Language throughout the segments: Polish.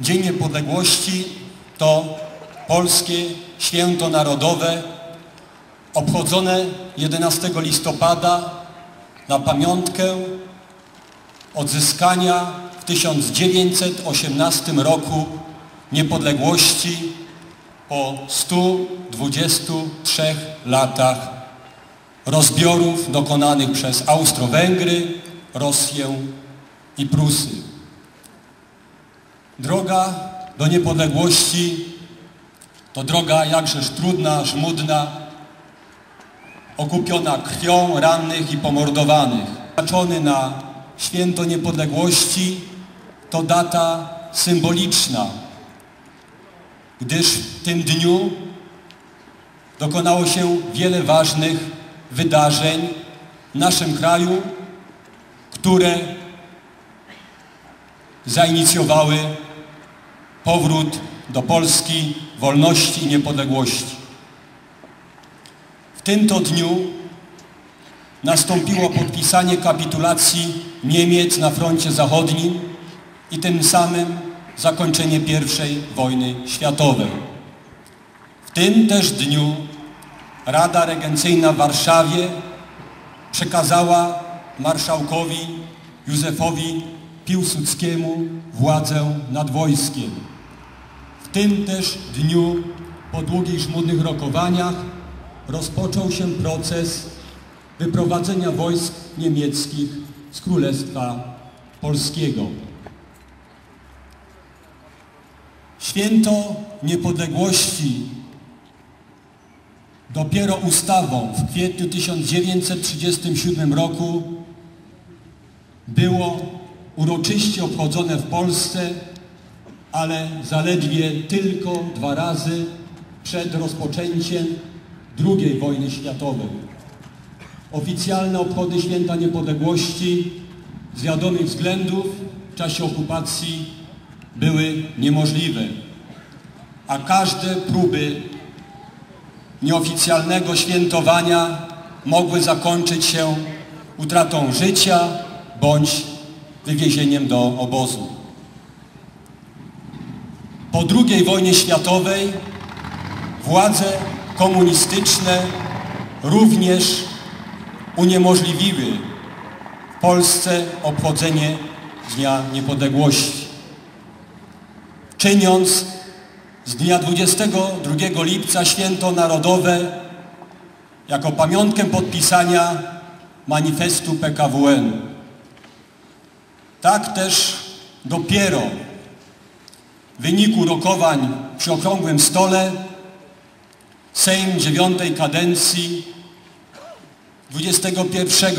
Dzień Niepodległości to polskie święto narodowe obchodzone 11 listopada na pamiątkę odzyskania w 1918 roku niepodległości po 123 latach rozbiorów dokonanych przez Austro-Węgry, Rosję i Prusy. Droga do niepodległości to droga jakżeż trudna, żmudna, okupiona krwią rannych i pomordowanych. Zaczony na święto niepodległości to data symboliczna, gdyż w tym dniu dokonało się wiele ważnych wydarzeń w naszym kraju, które zainicjowały powrót do Polski, wolności i niepodległości. W tym to dniu nastąpiło podpisanie kapitulacji Niemiec na froncie zachodnim i tym samym zakończenie I wojny światowej. W tym też dniu Rada Regencyjna w Warszawie przekazała marszałkowi Józefowi Piłsudskiemu władzę nad wojskiem. Tym też dniu, po długich, żmudnych rokowaniach, rozpoczął się proces wyprowadzenia wojsk niemieckich z Królestwa Polskiego. Święto Niepodległości dopiero ustawą w kwietniu 1937 roku było uroczyście obchodzone w Polsce, ale zaledwie tylko dwa razy przed rozpoczęciem II wojny światowej. Oficjalne obchody Święta Niepodległości z wiadomych względów w czasie okupacji były niemożliwe, a każde próby nieoficjalnego świętowania mogły zakończyć się utratą życia bądź wywiezieniem do obozu. Po II wojnie światowej władze komunistyczne również uniemożliwiły w Polsce obchodzenie Dnia Niepodległości, czyniąc z dnia 22 lipca święto narodowe jako pamiątkę podpisania manifestu PKWN. Tak też dopiero wyniku rokowań przy okrągłym stole Sejm dziewiątej kadencji 21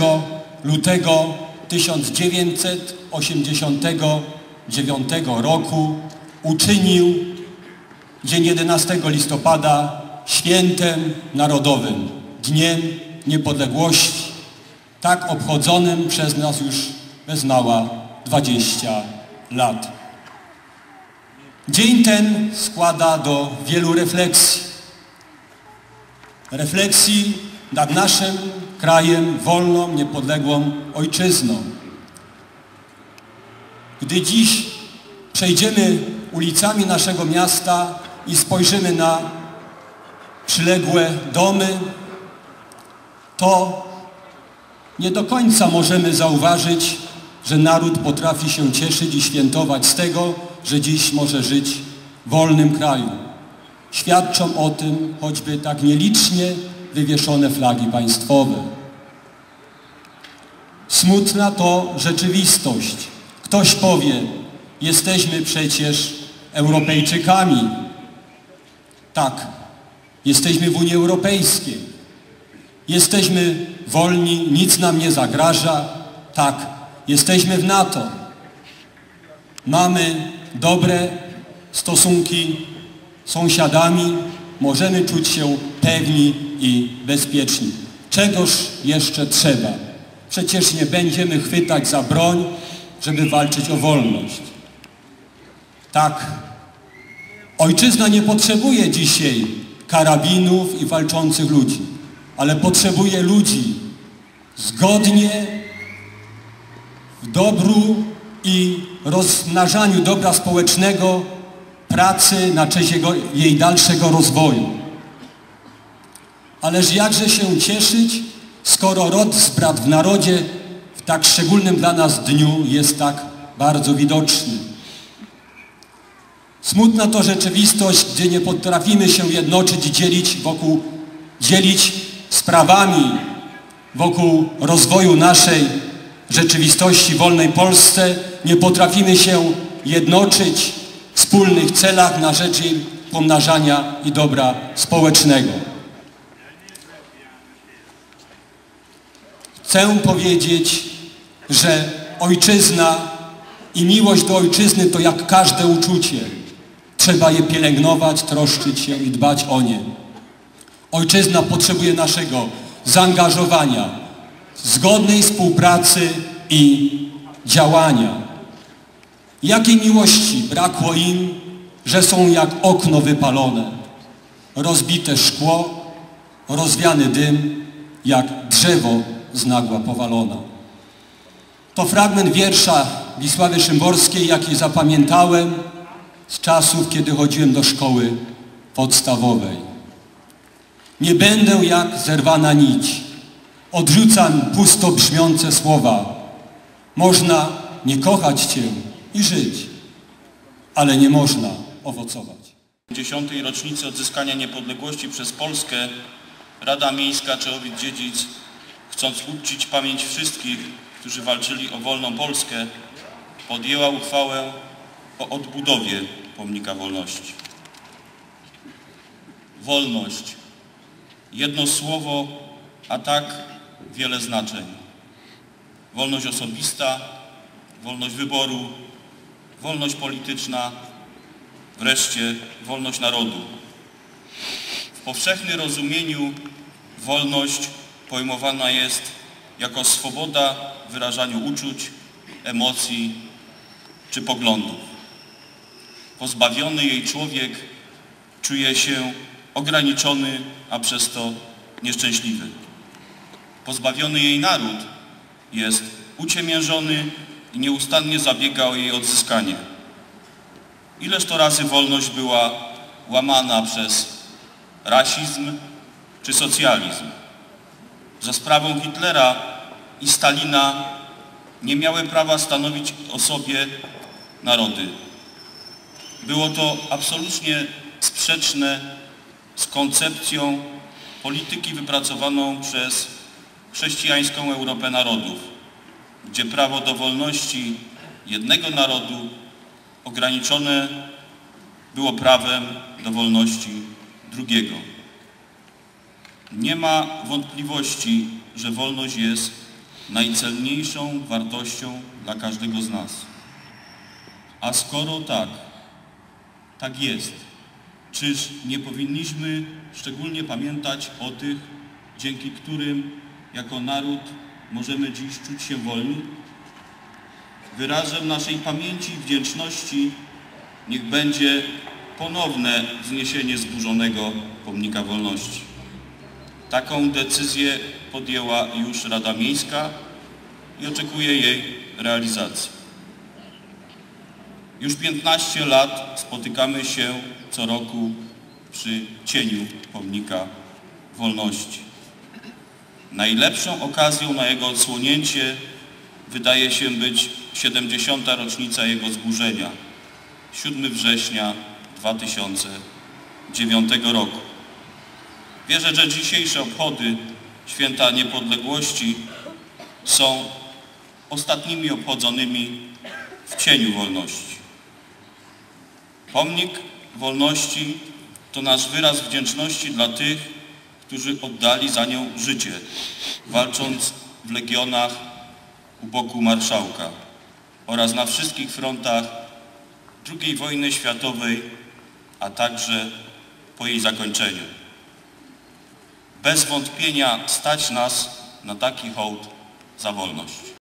lutego 1989 roku uczynił dzień 11 listopada świętem narodowym, Dniem Niepodległości, tak obchodzonym przez nas już bez mała 20 lat. Dzień ten składa do wielu refleksji. Refleksji nad naszym krajem, wolną, niepodległą ojczyzną. Gdy dziś przejdziemy ulicami naszego miasta i spojrzymy na przyległe domy, to nie do końca możemy zauważyć, że naród potrafi się cieszyć i świętować z tego, że dziś może żyć w wolnym kraju. Świadczą o tym choćby tak nielicznie wywieszone flagi państwowe. Smutna to rzeczywistość. Ktoś powie, jesteśmy przecież Europejczykami. Tak, jesteśmy w Unii Europejskiej. Jesteśmy wolni, nic nam nie zagraża. Tak, jesteśmy w NATO. Mamy dobre stosunki z sąsiadami, możemy czuć się pewni i bezpieczni. Czegoż jeszcze trzeba? Przecież nie będziemy chwytać za broń, żeby walczyć o wolność. Tak, ojczyzna nie potrzebuje dzisiaj karabinów i walczących ludzi, ale potrzebuje ludzi zgodnie w dobru i rozmnażaniu dobra społecznego, pracy na cześć jego, jej dalszego rozwoju. Ależ jakże się cieszyć, skoro rod brat w narodzie w tak szczególnym dla nas dniu jest tak bardzo widoczny. Smutna to rzeczywistość, gdzie nie potrafimy się jednoczyć, dzielić wokół, dzielić sprawami wokół rozwoju naszej rzeczywistości wolnej Polsce. Nie potrafimy się jednoczyć w wspólnych celach na rzecz jej pomnażania i dobra społecznego. Chcę powiedzieć, że ojczyzna i miłość do ojczyzny to jak każde uczucie. Trzeba je pielęgnować, troszczyć się i dbać o nie. Ojczyzna potrzebuje naszego zaangażowania, zgodnej współpracy i działania. Jakiej miłości brakło im, że są jak okno wypalone, rozbite szkło, rozwiany dym, jak drzewo z nagła powalona. To fragment wiersza Wisławy Szymborskiej, jaki zapamiętałem z czasów, kiedy chodziłem do szkoły podstawowej. Nie będę jak zerwana nić. Odrzucam pusto brzmiące słowa. Można nie kochać Cię i żyć, ale nie można owocować. 10. rocznicy odzyskania niepodległości przez Polskę Rada Miejska Czechowic-Dziedzic, chcąc uczcić pamięć wszystkich, którzy walczyli o wolną Polskę, podjęła uchwałę o odbudowie Pomnika Wolności. Wolność. Jedno słowo, a tak wiele znaczeń. Wolność osobista, wolność wyboru, wolność polityczna, wreszcie wolność narodu. W powszechnym rozumieniu wolność pojmowana jest jako swoboda w wyrażaniu uczuć, emocji czy poglądów. Pozbawiony jej człowiek czuje się ograniczony, a przez to nieszczęśliwy. Pozbawiony jej naród jest uciemiężony i nieustannie zabiega o jej odzyskanie. Ileż to razy wolność była łamana przez rasizm czy socjalizm. Za sprawą Hitlera i Stalina nie miały prawa stanowić o sobie narody. Było to absolutnie sprzeczne z koncepcją polityki wypracowaną przez chrześcijańską Europę narodów, gdzie prawo do wolności jednego narodu ograniczone było prawem do wolności drugiego. Nie ma wątpliwości, że wolność jest najcenniejszą wartością dla każdego z nas. A skoro tak, tak jest, czyż nie powinniśmy szczególnie pamiętać o tych, dzięki którym jako naród możemy dziś czuć się wolni? Wyrazem naszej pamięci i wdzięczności niech będzie ponowne wzniesienie zburzonego pomnika wolności. Taką decyzję podjęła już Rada Miejska i oczekuje jej realizacji. Już 15 lat spotykamy się co roku przy cieniu pomnika wolności. Najlepszą okazją na jego odsłonięcie wydaje się być 70. rocznica jego zburzenia, 7 września 2009 roku. Wierzę, że dzisiejsze obchody Święta Niepodległości są ostatnimi obchodzonymi w cieniu wolności. Pomnik wolności to nasz wyraz wdzięczności dla tych, którzy oddali za nią życie, walcząc w legionach u boku marszałka oraz na wszystkich frontach II wojny światowej, a także po jej zakończeniu. Bez wątpienia stać nas na taki hołd za wolność.